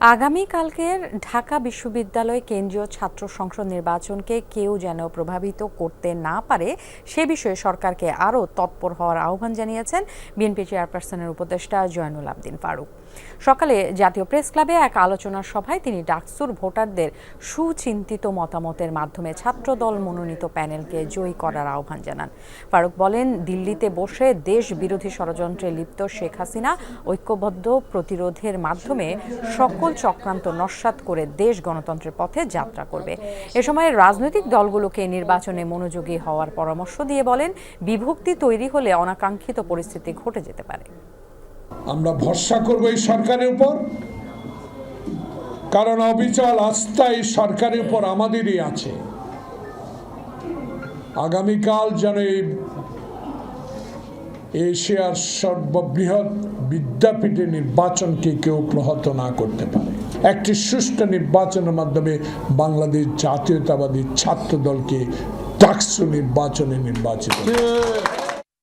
আগামীকালকের ঢাকা বিশ্ববিদ্যালয় কেন্দ্রীয় ছাত্র সংসদ নির্বাচনকে কেউ যেন প্রভাবিত করতে না পারে, সে বিষয়ে সরকারকে আরও তৎপর হওয়ার আহ্বান জানিয়েছেন বিএনপি চেয়ারপারসনের উপদেষ্টা জয়নুল আবদিন ফারুক। সকালে জাতীয় প্রেস ক্লাবে এক আলোচনা সভায় তিনি ডাকসুর ভোটারদের সুচিন্তিত মতামতের মাধ্যমে ছাত্রদল মনোনীত প্যানেলকে জয়ী করার আহ্বান জানান। ফারুক বলেন, দিল্লিতে বসে দেশ বিরোধী ষড়যন্ত্রে লিপ্ত শেখ হাসিনা ঐক্যবদ্ধ প্রতিরোধের মাধ্যমে সকল চক্রান্ত নস্যাৎ করে দেশ গণতন্ত্রের পথে যাত্রা করবে। এ সময় রাজনৈতিক দলগুলোকে নির্বাচনে মনোযোগী হওয়ার পরামর্শ দিয়ে বলেন, বিভক্তি তৈরি হলে অনাকাঙ্ক্ষিত পরিস্থিতি ঘটে যেতে পারে। আমরা ভরসা করব এই সরকারের উপর, কারণ অবিচল আস্থা এই সরকারের উপর আমাদেরই আছে। আগামীকাল যেন এই এশিয়ার সর্ববৃহৎ বিদ্যাপীঠের নির্বাচনকে কেউ প্রহত না করতে পারে। একটি সুষ্ঠু নির্বাচনের মাধ্যমে বাংলাদেশ জাতীয়তাবাদী ছাত্র দলকে ডাকসু নির্বাচনে নির্বাচিত